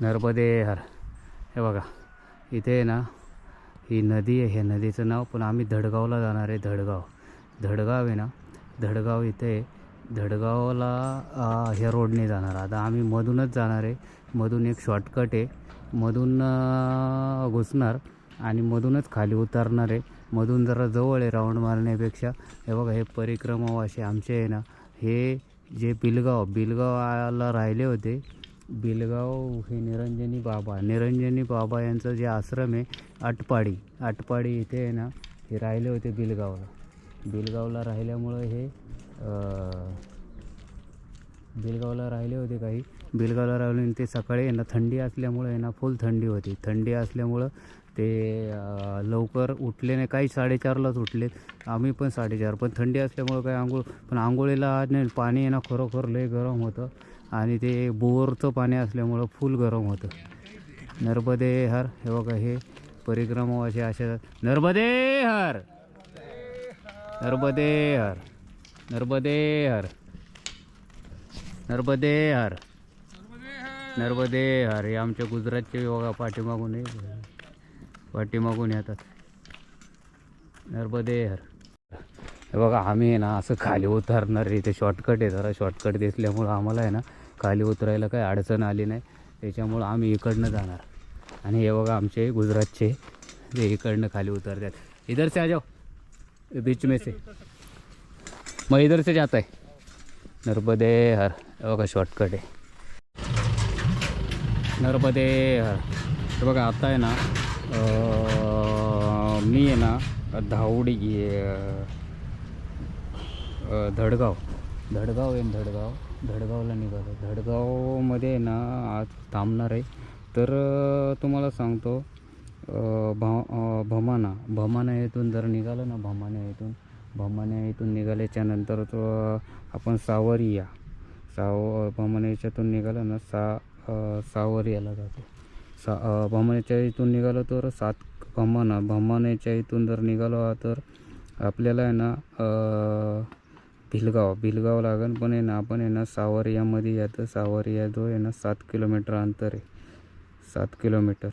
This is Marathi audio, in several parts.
नर्मदे हर हे बघा इथे आहे ना ही नदी आहे ह्या नदीचं नाव पण आम्ही धडगावला जाणार आहे धडगाव. धडगाव आहे ना धडगाव इथे आहे. धडगावला ह्या रोडने जाणार. आता आम्ही मधूनच जाणार आहे. मधून एक शॉर्टकट आहे. मधून घुसणार आणि मधूनच खाली उतरणार आहे. मधून जरा जवळ आहे राऊंड मारण्यापेक्षा. हे बघा हे परिक्रमावासी आमचे आहे ना हे जे बिलगाव बिलगावला राहिले होते बिलगाव हे निरंजनी बाबा. निरंजनी बाबा यांचं जे आश्रम आहे आटपाडी. आटपाडी इथे आहे ना हे राहिले होते बिलगावला. बिलगावला राहिल्यामुळं हे बिलगावला राहिले होते काही. बिलगावला राहिले आणि ते सकाळी आहे ना थंडी असल्यामुळं आहे ना फुल थंडी होती. थंडी असल्यामुळं ते लवकर उठले नाही. काही साडेचारलाच उठले आम्ही पण साडेचार. पण थंडी असल्यामुळं काही आंघोळ पण आंघोळीला नाही पाणी आहे ना खरोखर लय गरम होतं. आणि ते बोरचं पाणी असल्यामुळं फुल गरम होतं. नर्मदे हर हे बघा हे परिक्रमावाचे असे नर्मदे हर! नर्मदे हर! नर्मदे हर! नर्मदे हर! नर्मदे हर! हे आमच्या गुजरातचे बघा पाठीमागून पाठीमागून येतात. नर्मदे हर! हे बघा आम्ही आहे ना असं खाली उतरणार रे इथे शॉर्टकट आहे जरा. शॉर्टकट दिसल्यामुळं आम्हाला आहे ना खाली उतरायला काही अडचण आली नाही. त्याच्यामुळं आम्ही इकडनं जाणार. आणि हे बघा आमचे गुजरातचे ते इकडनं खाली उतरतात. इधर से आ जाओ. बीच में से. मैं इधर से नर्मदे हर हे बघा शॉर्टकट आहे. नर्मदे हर हे बघा आता आहे ना मी आहे ना धावडी धडगाव. धडगाव आहे धडगाव. धडगावला निघालो. धडगावमध्ये आहे ना आज थांबणार आहे. तर तुम्हाला सांगतो भ भा भमाना. भमाना येथून जर निघालं ना भमाना येथून भमाना येथून निघाल्याच्या नंतर तो आपण सावरिया साव भमान्याच्यातून निघालं ना सा सावरियाला जातो. सा भमान्याच्या इथून निघालो तर सात भमाना. भमान्याच्या इथून जर निघालो तर आपल्याला आहे ना भिलगाव भिलगाव लागेल पण आहे ना आपण आहे ना सावरियामध्ये येतं सावरिया जो आहे ना सात किलोमीटर अंतर आहे. सात किलोमीटर.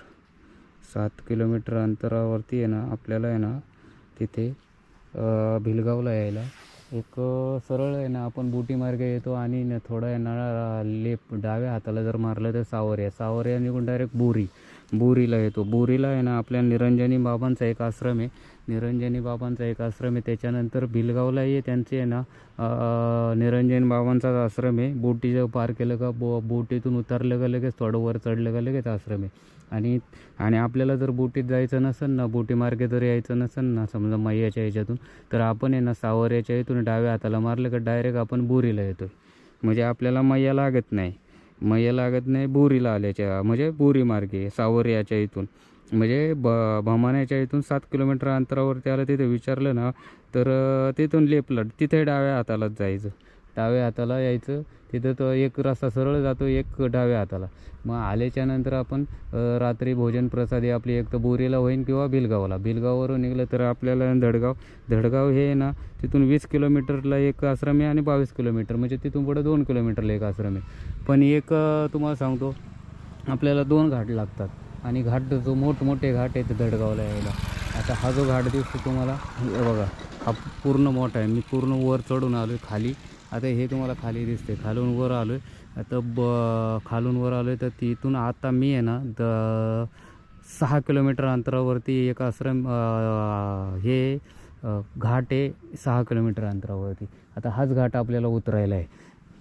सात किलोमीटर अंतरावरती आहे ना आपल्याला आहे ना तिथे भिलगावला यायला. एक सरळ आहे ना आपण बुटीमार्गे येतो आणि थोडा थोडं आहे ना लेप डाव्या हाताला जर मारलं तर सावरिया. सावरिया निघून डायरेक्ट बोरी. बोरीला येतो. बोरीला आहे ना आपल्या निरंजनी बाबांचा एक आश्रम आहे. निरंजनी बाबांचा एक आश्रम आहे. त्याच्यानंतर भिलगावलाही त्यांचे आहे ना निरंजन बाबांचाच आश्रम आहे. बोटीचं पार केलं का बो बोटीतून उतरलं का लगेच थोडं वर चढलं का लगेच आश्रम आहे. आणि आणि आपल्याला जर बोटीत जायचं नसेल ना बोटीमार्गे जर यायचं नसेल ना समजा मैयाच्या याच्यातून तर आपण आहे ना सावऱ्याच्या इथून डाव्या हाताला मारलं का डायरेक्ट आपण बोरीला येतो म्हणजे आपल्याला मैया लागत नाही. मग हे लागत नाही बोरीला आल्याच्या म्हणजे बोरी मार्गे सावरियाच्या इथून. म्हणजे ब भमाण्याच्या इथून सात किलोमीटर अंतरावरती आलं तिथे विचारलं ना तर तिथून लेपलं तिथे डाव्या हातालाच जायचं. डाव्या हाताला यायचं. तिथं तो एक रस्ता सरळ जातो एक डाव्या हाताला. मग आल्याच्यानंतर आपण रात्री भोजन प्रसादी आपली एक तर बोरीला होईन किंवा बिलगावला. बिलगाववरून निघलं तर आपल्याला धडगाव धडगाव हे आहे ना तिथून वीस किलोमीटरला एक आश्रम आहे आणि बावीस किलोमीटर. म्हणजे तिथून पुढं दोन किलोमीटरला एक आश्रम आहे. पण एक तुम्हाला सांगतो आपल्याला दोन घाट लागतात. आणि घाट जो मोठमोठे घाट आहेत धडगावला यायला. आता हा जो घाट दिसतो तुम्हाला बघा हा पूर्ण मोठा आहे. मी पूर्ण वर चढून आलो आहे खाली. आता हे तुम्हाला खाली दिसते. खालून वर आलो आहे आता ब खालून वर आलो आहे तर तिथून आता मी आहे ना द सहा किलोमीटर अंतरावरती एक आश्रम हे घाट आहे सहा किलोमीटर अंतरावरती. आता हाच घाट आपल्याला उतरायला आहे.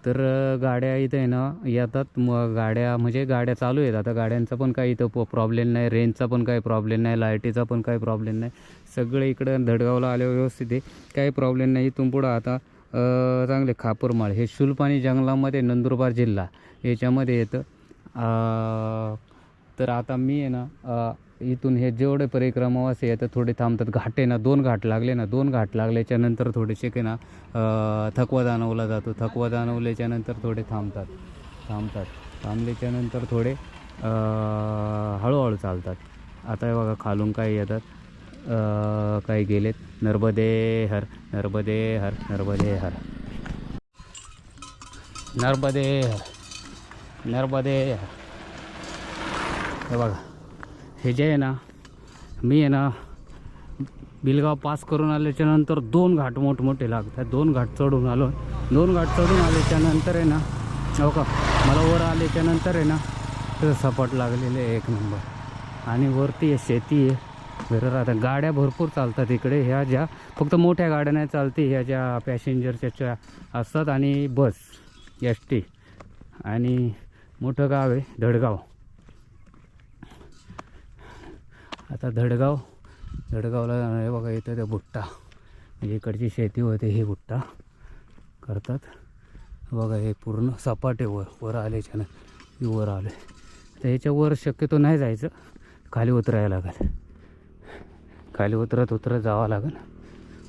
तर गाड्या इथं आहे ना येतात. मग गाड्या म्हणजे गाड्या चालू आहेत. आता गाड्यांचा पण काही इथं प्रॉब्लेम नाही. रेंजचा पण काही प्रॉब्लेम नाही. लाईटीचा पण काही प्रॉब्लेम नाही. सगळे इकडं धडगावला आल्यावर व्यवस्थित आहे. काही प्रॉब्लेम नाही. इथून पुढं आता चांगले खापूरमाळ. हे शुलपाणी जंगलामध्ये नंदुरबार जिल्हा. याच्यामध्ये येतं. तर आता मी आहे ना इथून हे जेवढे परिक्रमावासी असे तर थोडे थांबतात. घाट आहे ना दोन घाट लागले ना दोन घाट लागल्याच्या नंतर थोडेसे की ना थकवा जाणवला जातो. थकवा जाणवल्याच्या नंतर थोडे थांबतात. थांबतात. थांबल्याच्या नंतर थोडे हळूहळू चालतात. आता हे बघा खालून काही येतात. काही गेलेत. नर्मदे हर नर्मदे हर नर्मदे हर. नर्मदे हर नर्मदे हर. हे बघा हे जे आहे ना मी आहे ना बिलगाव पास करून आल्याच्यानंतर दोन घाट मोठमोठे लागतात. दोन घाट चढून आलो. दोन घाट चढून आल्याच्यानंतर आहे ना हो का मला वर आल्याच्यानंतर आहे ना तर सपाट लागलेले एक नंबर. आणि वरती आहे शेती आहे. बरं राहतात गाड्या भरपूर चालतात इकडे. ह्या ज्या फक्त मोठ्या गाड्या नाही चालते ह्या ज्या पॅसेंजरच्या असतात आणि बस एस टी आणि मोठं गाव आहे धडगाव. आता धडगाव धडगावला हे बघा इथं त्या भुट्टा म्हणजे इकडची शेती होते हे भुट्टा करतात. बघा हे पूर्ण सपाटे वर वर आल्याच्यानं वर आले. आहे तर ह्याच्या वर शक्यतो नाही जायचं. खाली उतरायला लागेल. खाली उतरत उतरत जावं लागेल.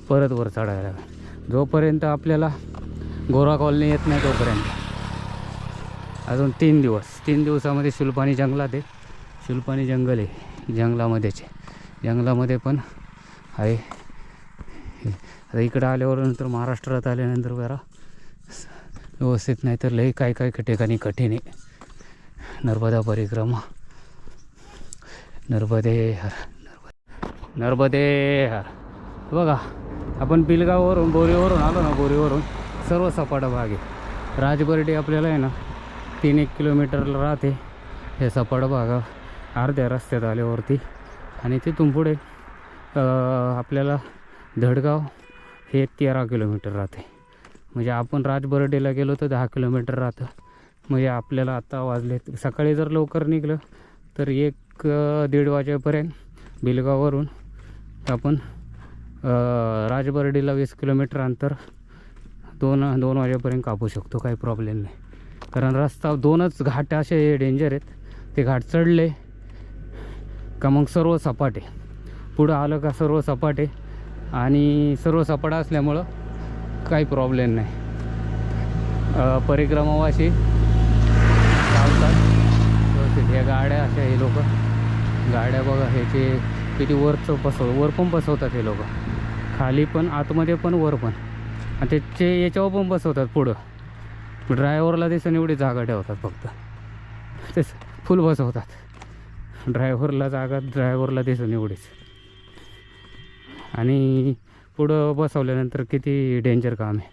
परत वर चढायला लागेल. जोपर्यंत आपल्याला गोरा कॉलनी येत नाही तोपर्यंत. अजून तीन दिवस. तीन दिवसामध्ये शुलपाणी जंगलात आहे. शुलपाणी जंगल आहे. जंगलामध्येच जंगलामध्ये पण आहे. आता इकडं आल्यावर नंतर महाराष्ट्रात आल्यानंतर जरा व्यवस्थित नाही तर लई काय काय ठिकाणी कठीण आहे. नर्मदा परिक्रमा. नर्मदे नर्मदे बघा आपण पिलगाववरून बोरीवरून आलो ना बोरीवरून. सर्व सपाटा भाग आहे राजबर्डी आपल्याला आहे ना तीन एक किलोमीटरला राहते. हे सपाट भाग अर्ध्या रस्त्यात आल्यावरती. आणि तिथून पुढे आपल्याला धडगाव हे तेरा किलोमीटर राहते. म्हणजे आपण राजबर्डीला गेलो तर दहा किलोमीटर राहतं. म्हणजे आपल्याला आता वाजले सकाळी जर लवकर निघलं तर एक दीड वाजेपर्यंत बिलगाववरून आपण राजबर्डीला वीस किलोमीटर अंतर दोन दोन वाजेपर्यंत कापू शकतो काही प्रॉब्लेम नाही. कारण रस्ता दोनच घाट असे डेंजर आहेत. ते घाट चढले का मग सर्व सपाटे. पुढं आलं का सर्व सपाटे. आणि सर्व सपाट असल्यामुळं काही प्रॉब्लेम नाही. परिक्रमावाशी चालतात व्यवस्थित. ह्या गाड्या अशा हे लोक. गाड्या बघा ह्याचे किती वरचं बसव वर पण बसवतात हे लोक. खाली पण आतमध्ये पण वर पण. आणि त्याचे याच्यावर पण बसवतात पुढं. ड्रायव्हरला दिसून एवढी जागा ठेवतात फक्त. तेच फुल बसवतात. ड्रायव्हरला जागा ड्रायव्हरला दिसून एवढीच. आणि पुढं बसवल्यानंतर किती डेंजर काम आहे.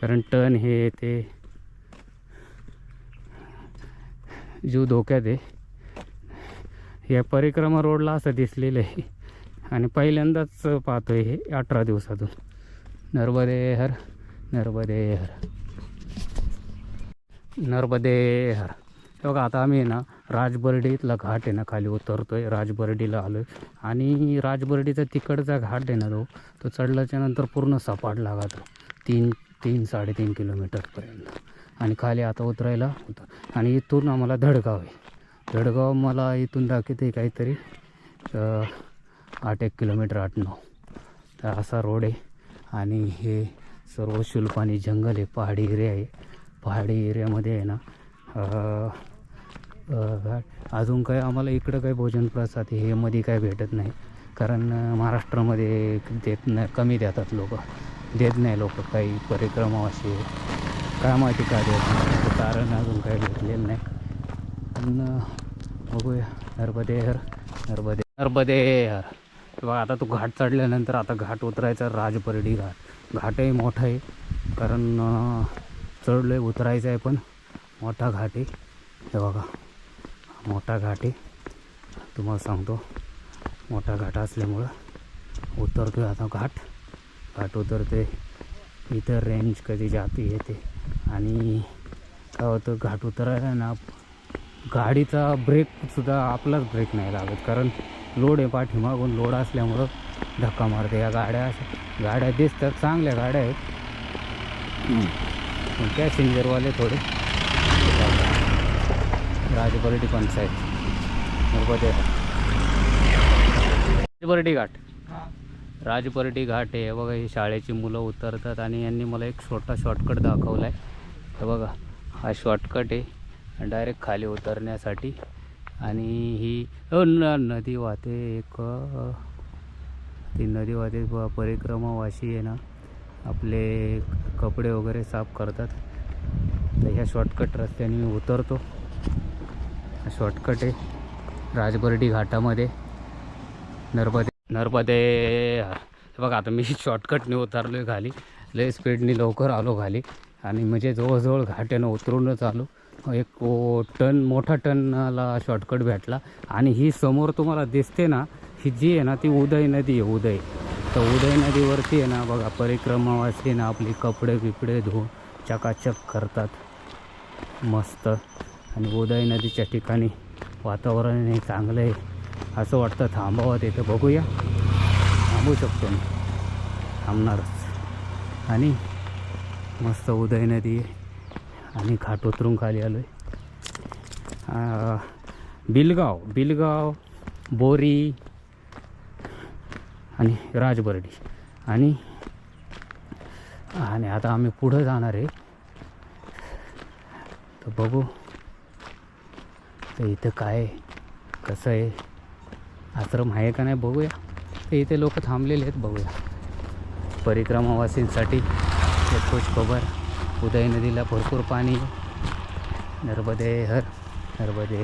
कारण टर्न हे ते. जीव धोक्यात आहे. या परिक्रमा रोडला असं दिसलेलं आहे. आणि पहिल्यांदाच पाहतोय हे अठरा दिवसातून. नर्मदे हर नर्मदे हर नर्मदे हर बघा आता आम्ही ना राजबर्डीतला घाट आहे ना खाली उतरतोय. राजबर्डीला आलो आहे आणि राजबर्डीचा तिकडचा घाट आहे ना तो तो चढल्याच्या नंतर पूर्ण सपाट लागतो तीन तीन साडेतीन किलोमीटरपर्यंत आणि खाली आता उतरायला होतं. आणि इथून आम्हाला धडगाव आहे. धडगाव मला इथून दाखवते काहीतरी. आठ एक किलोमीटर आठ नऊ. तर असा रोड आहे. आणि हे सर्व शुल्पानी जंगल आहे. पहाडी एरिया आहे. पहाडी एरियामध्ये आहे ना अजून काय आम्हाला इकडं काही भोजन प्रसाद हे मध्ये काय भेटत नाही. कारण महाराष्ट्रामध्ये देत नाही कमी देतात लोक. देत नाही लोक काही परिक्रमा असे. काय माहिती का देत नाही कारण अजून काही भेटलेलं नाही. पण बघूया. नर्मदे हर नर्मदे नर्मदे हर बघा आता तो घाट चढल्यानंतर आता घाट उतरायचा राजपर्डी घाट. घाटही मोठा आहे कारण चढलो आहे उतरायचं आहे पण. मोठा घाट आहे. हे बघा. मोठा घाट आहे. तुम्हाला सांगतो. मोठा घाट असल्यामुळं उतरतो आता घाट. घाट उतरते इथं रेंज कधी जाते येते. आणि काय होतं घाट उतरायला ना गाडीचा ब्रेकसुद्धा आपलाच ब्रेक नाही लागत. कारण लोड आहे पाठीमागून लोड असल्यामुळं धक्का मारते या गाड्या. अशा गाड्या दिसतात चांगल्या गाड्या आहेत. पण पॅसेंजरवाले थोडे राजबर्डी पंचायत. राजबर्डी घाट. राजपर्टी घाट आहे. बघा ही शाळेची मुलं उतरतात आणि यांनी मला एक छोटा शॉर्टकट दाखवला आहे बघा हा शॉर्टकट आहे. डायरेक्ट खाली उतरण्यासाठी. आणि ही हो, न नदी वाहते एक ती नदी वाहते परिक्रमावाशी आहे ना. आपले कपडे वगैरे साफ करतात. तर ह्या शॉर्टकट रस्त्याने मी उतरतो. शॉर्टकट आहे. राजबर्डी घाटामध्ये. नर्मदे नर्मदे बघा आता मी शॉर्टकटने उतरलो आहे खाली. लय स्पीडने लवकर आलो खाली. आणि म्हणजे जवळजवळ घाट्यानं उतरूनच आलो. एक टन मोठा टनला शॉर्टकट भेटला. आणि ही समोर तुम्हाला दिसते ना ही जी आहे ना ती उदय नदी आहे उदय. तर उदय नदीवरती आहे ना बघा परिक्रमावासी ना आपली कपडे बिपडे धुवून चकाचक करतात. मस्त. आणि उदय नदीच्या ठिकाणी वातावरण हे चांगलं आहे. असं वाटतं थांबावं तिथं बघूया. थांबू शकतो मी. थांबणारच. आणि मस्त उदय नदी आहे. आणि घाट उतरून खाली आलो आहे बिलगाव बिलगाव बोरी आणि राजबर्डी. आणि आणि आता आम्ही पुढं जाणार आहे. तर बघू. तर इथं काय कसं आहे? आश्रम आहे का नाही बघूया. तर इथे लोक थांबलेले आहेत बघूया. परिक्रमावासींसाठी एक खुश खबर. उदय नदीला भरपूर पाणी. नर्मदे हर नर्मदे